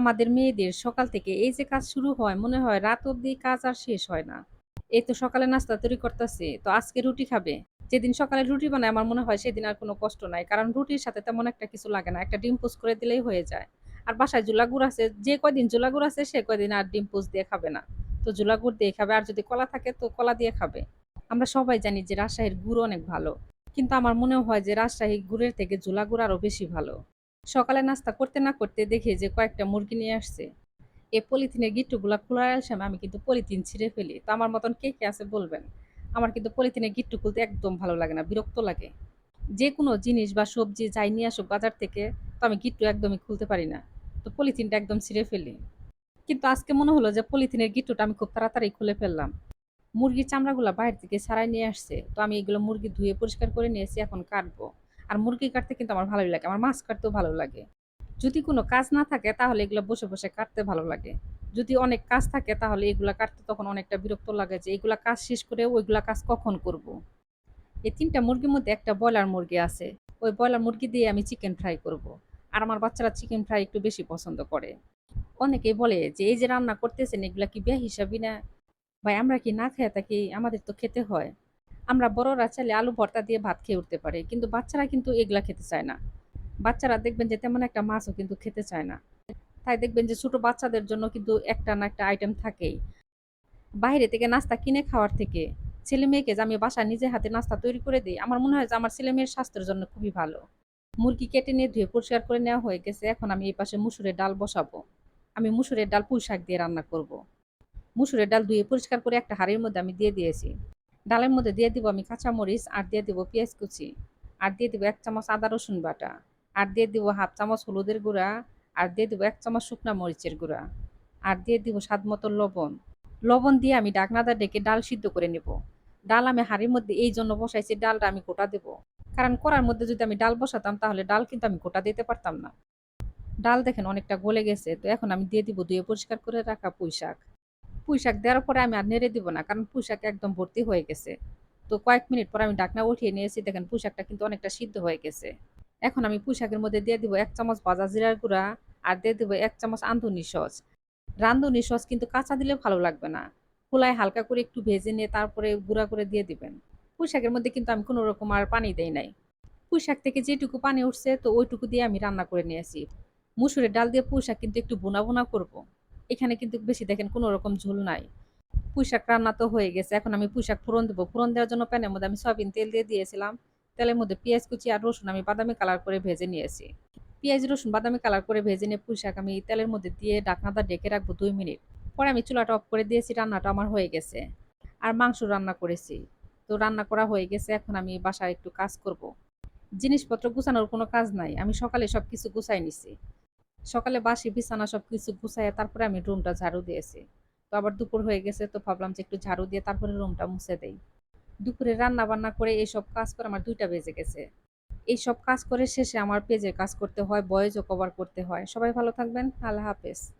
আমাদের মেয়েদের সকাল থেকে এই যে কাজ শুরু হয়, মনে হয় রাত অবধি কাজ আর শেষ হয় না। এই তো সকালে নাস্তা তৈরি করতেছি। তো আজকে রুটি খাবে। যেদিন সকালে রুটি বানায়, আমার মনে হয় সেদিন আর কোনো কষ্ট নাই। কারণ রুটির সাথে তেমন একটা কিছু লাগে না। একটা ডিম পোচ করে দিলেই হয়ে যায়। আর বাসায় জুলা গুড় আছে। যে কয়দিন জুলা গুড় আছে, সে কয়দিন আর ডিম পোচ দিয়ে খাবে না। তো জুলা গুড় দিয়ে খাবে। আর যদি কলা থাকে, তো কলা দিয়ে খাবে। আমরা সবাই জানি যে রাজশাহীর গুড় অনেক ভালো। কিন্তু আমার মনে হয় যে রাজশাহী গুড়ের থেকে জুলা গুড় আরও বেশি ভালো। সকালে নাস্তা করতে না করতে দেখি যে কয়েকটা মুরগি নিয়ে আসছে। এই পলিথিনের গিট্টুগুলা খোলার সময় আমি কিন্তু পলিথিন ছিঁড়ে ফেলি। তো আমার মতন কে, কে আছে বলবেন? আমার কিন্তু পলিথিনের গিট্টু খুলতে একদম ভালো লাগে না, বিরক্ত লাগে। যেকোনো জিনিস বা সবজি যাই নিয়ে আসুক বাজার থেকে, তো আমি গিট্টু একদমই খুলতে পারি না। তো পলিথিনটা একদম ছিঁড়ে ফেলি। কিন্তু আজকে মনে হলো যে পলিথিনের গিট্টুটা আমি খুব তাড়াতাড়ি খুলে ফেললাম। মুরগির চামড়াগুলো বাইরে থেকে ছাড়াই নিয়ে আসছে। তো আমি এগুলো মুরগি ধুয়ে পরিষ্কার করে নিয়েছি, এখন কাটবো। আর মুরগি কাটতে কিন্তু আমার ভালোই লাগে। আমার মাছ কাটতেও ভালো লাগে। যদি কোনো কাজ না থাকে তাহলে এগুলো বসে, বসে কাটতে ভালো লাগে। যদি অনেক কাজ থাকে তাহলে এগুলা কাটতে তখন অনেকটা বিরক্ত লাগে যে এগুলা কাজ শেষ করে ওইগুলা কাজ কখন করব। এই ৩ টা মুরগির মধ্যে একটা ব্রয়লার মুরগি আছে। ওই ব্রয়লার মুরগি দিয়ে আমি চিকেন ফ্রাই করব। আর আমার বাচ্চারা চিকেন ফ্রাই একটু বেশি পছন্দ করে। অনেকেই বলে যে এই যে রান্না করতেছেন এগুলা কি বেহিসাবি না? ভাই আমরা কি না খেয়ে থাকি? আমাদের তো খেতে হয়। আমরা বড়রা চাইলে আলু, ভর্তা দিয়ে ভাত খেয়ে উঠতে পারি। কিন্তু বাচ্চারা কিন্তু এগুলা খেতে চায় না। বাচ্চারা দেখবেন যে তেমন একটা মাছও কিন্তু খেতে চায় না। তাই দেখবেন যে ছোট বাচ্চাদের জন্য কিন্তু একটা না একটা আইটেম থাকেই। বাইরে থেকে নাস্তা কিনে খাওয়ার থেকে ছেলে-মেয়েকে যে আমি বাসায় নিজে হাতে নাস্তা তৈরি করে দিই, আমার মনে হয় যে আমার ছেলে-মেয়ের স্বাস্থ্যের জন্য খুবই ভালো। মুরগি কেটে নিয়ে ধুয়ে পরিষ্কার করে নেওয়া হয়ে গেছে। এখন আমি এই পাশে মুসুরের ডাল বসাবো। আমি মুসুরের ডাল পুঁই শাক দিয়ে রান্না করব। মুসুরের ডাল ধুয়ে পরিষ্কার করে একটা হাঁড়ির মধ্যে আমি দিয়ে দিয়েছি। ডালের মধ্যে দিয়ে দিব আমি কাঁচামরিচ, আর দিয়ে দিব পেঁয়াজ কুচি, আর দিয়ে দিব এক চামচ আদা রসুন বাটা, আর দিয়ে দিব হাফ চামচ হলুদের গুঁড়া, আর দিয়ে দিব এক চামচ শুকনা মরিচের গুঁড়া, আর দিয়ে দিব স্বাদ মতো লবণ। লবণ দিয়ে আমি ঢাকনাটা ডেকে ডাল সিদ্ধ করে নেব। ডাল আমি হাঁড়ির মধ্যে এই জন্য বসাইছি, ডালটা আমি গোটা দেব। কারণ কড়ার মধ্যে যদি আমি ডাল বসাতাম, তাহলে ডাল কিন্তু আমি গোটা দিতে পারতাম না। ডাল দেখেন অনেকটা গলে গেছে। তো এখন আমি দিয়ে দিব ধুয়ে পরিষ্কার করে রাখা পুঁই শাক। পুঁই শাক দেওয়ার পরে আমি আর নেড়ে দিব না। কারণ পুঁইশাক একদম ভর্তি হয়ে গেছে। তো কয়েক মিনিট পর আমি ডাকনা উঠিয়ে নিয়েছি দেখেন পুঁইশাকটা কিন্তু অনেকটা সিদ্ধ হয়ে গেছে। এখন আমি পুঁইশাকের মধ্যে দিয়ে দিব এক চামচ ভাজা জিরার গুঁড়া আর দিয়ে দিব ১ চামচ রাঁধুনি সস। রাঁধুনি সস কিন্তু কাঁচা দিলে ভালো লাগবে না। খোলায় হালকা করে একটু ভেজে নিয়ে তারপরে গুঁড়া করে দিয়ে দিবেন। পুঁইশাকের মধ্যে কিন্তু আমি কোনো রকম আর পানি দেই নাই। পুঁই শাক থেকে যেটুকু পানি উঠছে তো ওইটুকু দিয়ে আমি রান্না করে নিয়েছি। মুসুরের ডাল দিয়ে পুঁইশাক কিন্তু একটু ভুনা, ভুনা করব। এখানে কিন্তু বেশি দেখেন কোনো রকম ঝোল নাই। পুঁই শাক রান্না তো হয়ে গেছে। এখন আমি পুঁই শাক ফোড়ন দেব। ফোড়ন দেওয়ার জন্য প্যানের মধ্যে আমি সয়াবিন তেল দিয়ে দিয়েছিলাম। তেলের মধ্যে পেঁয়াজ কুচি আর রসুন আমি বাদামি কালার করে ভেজে নিয়েছি। পেঁয়াজ, রসুন বাদামি কালার করে ভেজে নিয়ে পুঁই শাক আমি তেলের মধ্যে দিয়ে ঢাকনাটা ঢেকে রাখব দুই মিনিট। পরে আমি চুলাটা অফ করে দিয়েছি রান্নাটা আমার হয়ে গেছে। আর মাংস রান্না করেছি। তো রান্না করা হয়ে গেছে এখন আমি বাসায় একটু কাজ করব। জিনিসপত্র গুছানোর কোনো কাজ নাই। আমি সকালে সবকিছু গুছায় নিছি। সকালে বাসি বিছানা সব কিছু গুছাইয়া তারপরে আমি রুমটা ঝাড়ু দিয়েছি। তো আবার দুপুর হয়ে গেছে তো ভাবলাম যে একটু ঝাড়ু দিয়ে তারপরে রুমটা মুছে দেই। দুপুরে রান্না-বান্না করে এইসব কাজ করে আমার দুইটা বেজে গেছে। এই সব কাজ করে শেষে আমার পেজে কাজ করতে হয়, বয়েজও কভার করতে হয়। সবাই ভালো থাকবেন। আল্লাহ হাফেজ।